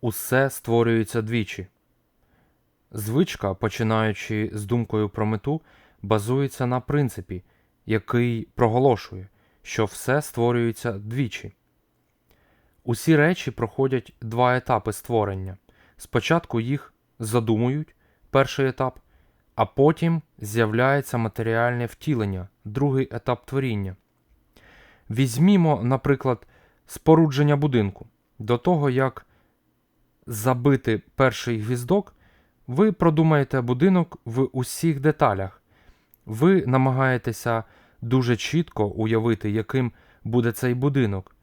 Усе створюється двічі. Звичка, починаючи з думкою про мету, базується на принципі, який проголошує, що все створюється двічі. Усі речі проходять два етапи створення. Спочатку їх задумують, перший етап, а потім з'являється матеріальне втілення, другий етап творіння. Візьмімо, наприклад, спорудження будинку. До того, як забити перший гвіздок, ви продумаєте будинок в усіх деталях. Ви намагаєтеся дуже чітко уявити, яким буде цей будинок.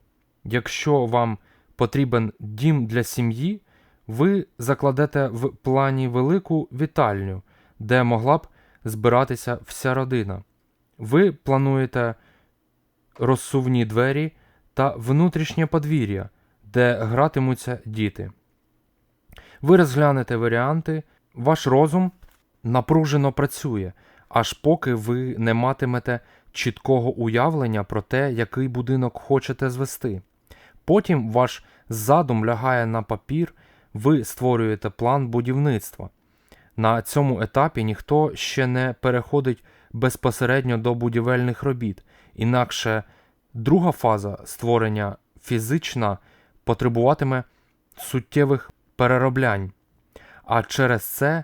Якщо вам потрібен дім для сім'ї, ви закладете в плані велику вітальню, де могла б збиратися вся родина. Ви плануєте розсувні двері та внутрішнє подвір'я, де гратимуться діти. Ви розглянете варіанти, ваш розум напружено працює, аж поки ви не матимете чіткого уявлення про те, який будинок хочете звести. Потім ваш задум лягає на папір, ви створюєте план будівництва. На цьому етапі ніхто ще не переходить безпосередньо до будівельних робіт, інакше друга фаза створення фізична потребуватиме суттєвих перероблянь, а через це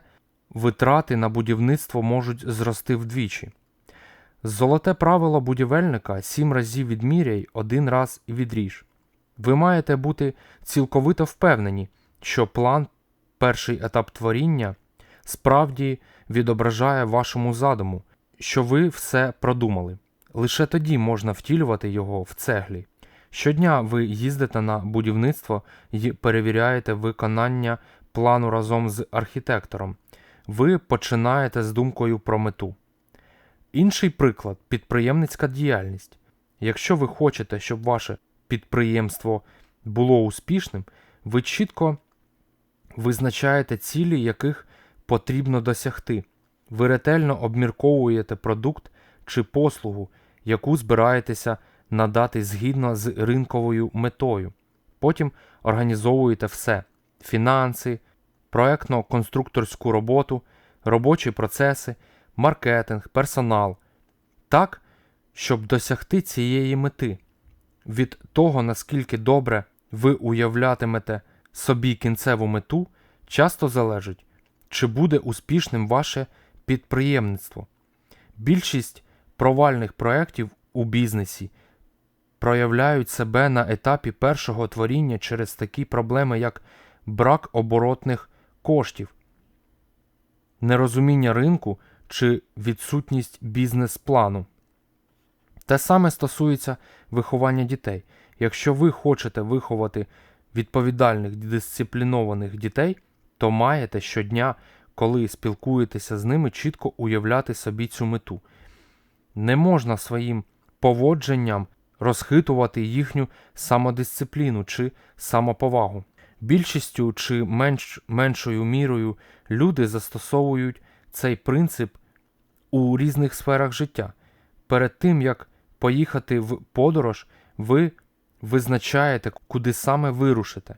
витрати на будівництво можуть зрости вдвічі. Золоте правило будівельника сім разів відміряй, один раз відріж. Ви маєте бути цілковито впевнені, що план, перший етап творіння, справді відображає вашому задуму, що ви все продумали. Лише тоді можна втілювати його в цеглі. Щодня ви їздите на будівництво і перевіряєте виконання плану разом з архітектором. Ви починаєте з думкою про мету. Інший приклад підприємницька діяльність. Якщо ви хочете, щоб ваше підприємство було успішним, ви чітко визначаєте цілі, яких потрібно досягти. Ви ретельно обмірковуєте продукт чи послугу, яку збираєтеся надати згідно з ринковою метою. Потім організовуєте все: фінанси, проектно-конструкторську роботу, робочі процеси, маркетинг, персонал. Так, щоб досягти цієї мети. Від того, наскільки добре ви уявлятимете собі кінцеву мету, часто залежить, чи буде успішним ваше підприємництво. Більшість провальних проєктів у бізнесі проявляють себе на етапі першого творіння через такі проблеми, як брак оборотних коштів, нерозуміння ринку чи відсутність бізнес-плану. Те саме стосується виховання дітей. Якщо ви хочете виховати відповідальних дисциплінованих дітей, то маєте щодня, коли спілкуєтеся з ними, чітко уявляти собі цю мету. Не можна своїм поводженням розхитувати їхню самодисципліну чи самоповагу. Більшістю чи менш, меншою мірою люди застосовують цей принцип у різних сферах життя. Перед тим як поїхати в подорож, ви визначаєте, куди саме вирушите,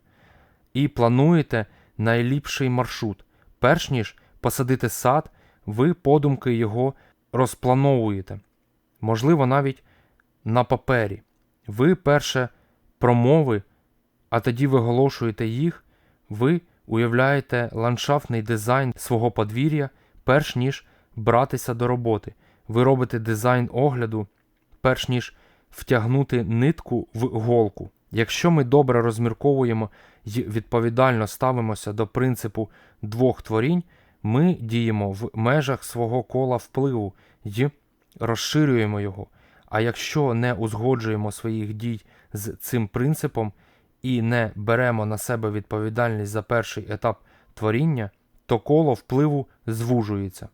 і плануєте найліпший маршрут. Перш ніж посадити сад, ви подумки його розплановуєте, можливо, навіть на папері. Ви перше промови, а тоді виголошуєте їх, ви уявляєте ландшафтний дизайн свого подвір'я, перш ніж братися до роботи. Ви робите дизайн огляду, перш ніж втягнути нитку в голку. Якщо ми добре розмірковуємо і відповідально ставимося до принципу двох творінь, ми діємо в межах свого кола впливу і розширюємо його. А якщо не узгоджуємо своїх дій з цим принципом і не беремо на себе відповідальність за перший етап творіння, то коло впливу звужується.